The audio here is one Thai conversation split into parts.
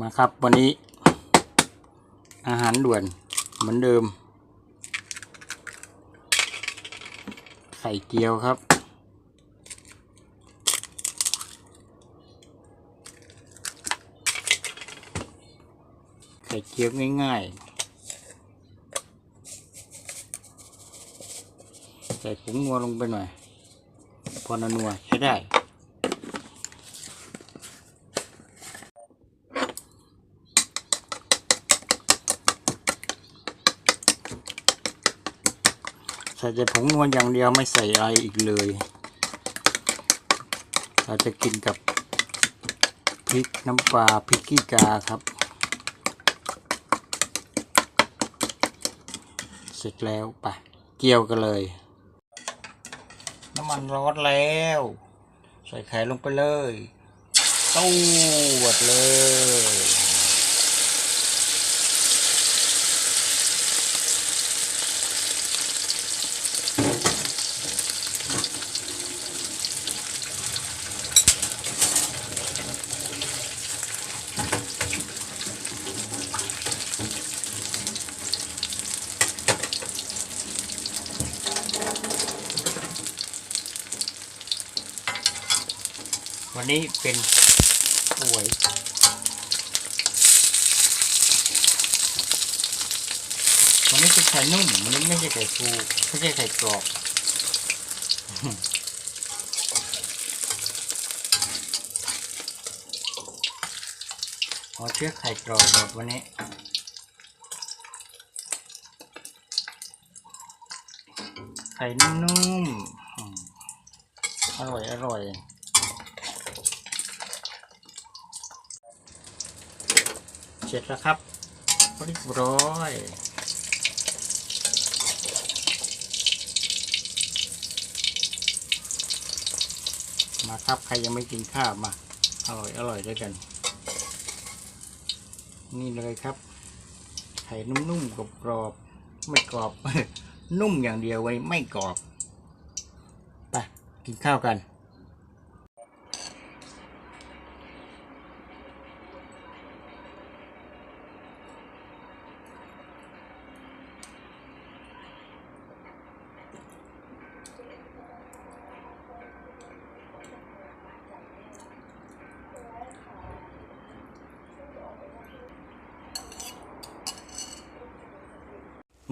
มาครับวันนี้ อาหารด่วนเหมือนเดิมไข่เจียวครับไข่เจียวง่ายๆ ใส่ผงนัวลงไปหน่อย พอนัวใช้ได้ ใส่แต่ผงนวลอย่างเดียวไม่ใส่อะไรอีกเลย เราจะกินกับพริกน้ำปลาพริกขี้กาครับ เสร็จแล้วไปเกี่ยวกันเลย น้ำมันร้อนแล้ว ใส่ไข่ลงไปเลยตูวดเลย วันนี้เป็นป่วยวันนี้เป็นไข่นุ่มวันนี้ไม่ใช่ไข่ฟูไม่ใช่ไข่กรอบขอเชื่อไข่กรอบหมดวันนี้ไข่นุ่มๆอืมอร่อยอร่อย สร็จแล้วครับเรียบร้อยมาครับใครยังไม่กินข้าวมา อร่อยอร่อยด้วยกัน นี่เลยครับ ไข่นุ่มๆกรอบไม่กรอบ นุ่มอย่างเดียวไว้ไม่กรอบไปกินข้าวกัน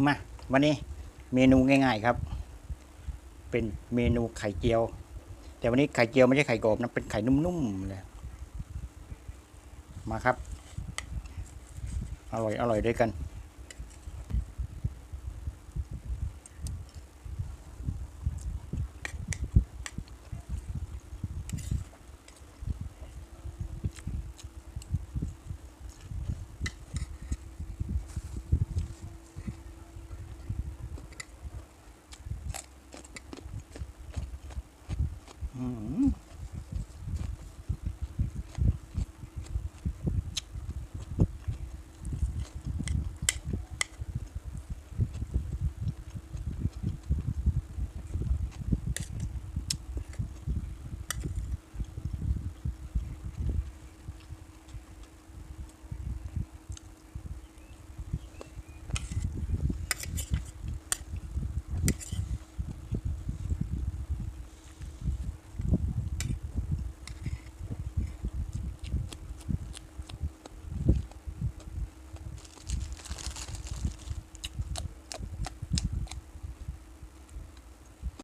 มาวันนี้เมนูง่าย ๆครับ เป็นเมนูไข่เจียว แต่วันนี้ไข่เจียวไม่ใช่ไข่กรอบนะเป็นไข่นุ่มๆเลยมาครับ อร่อยอร่อยด้วยกัน Mm-hmm.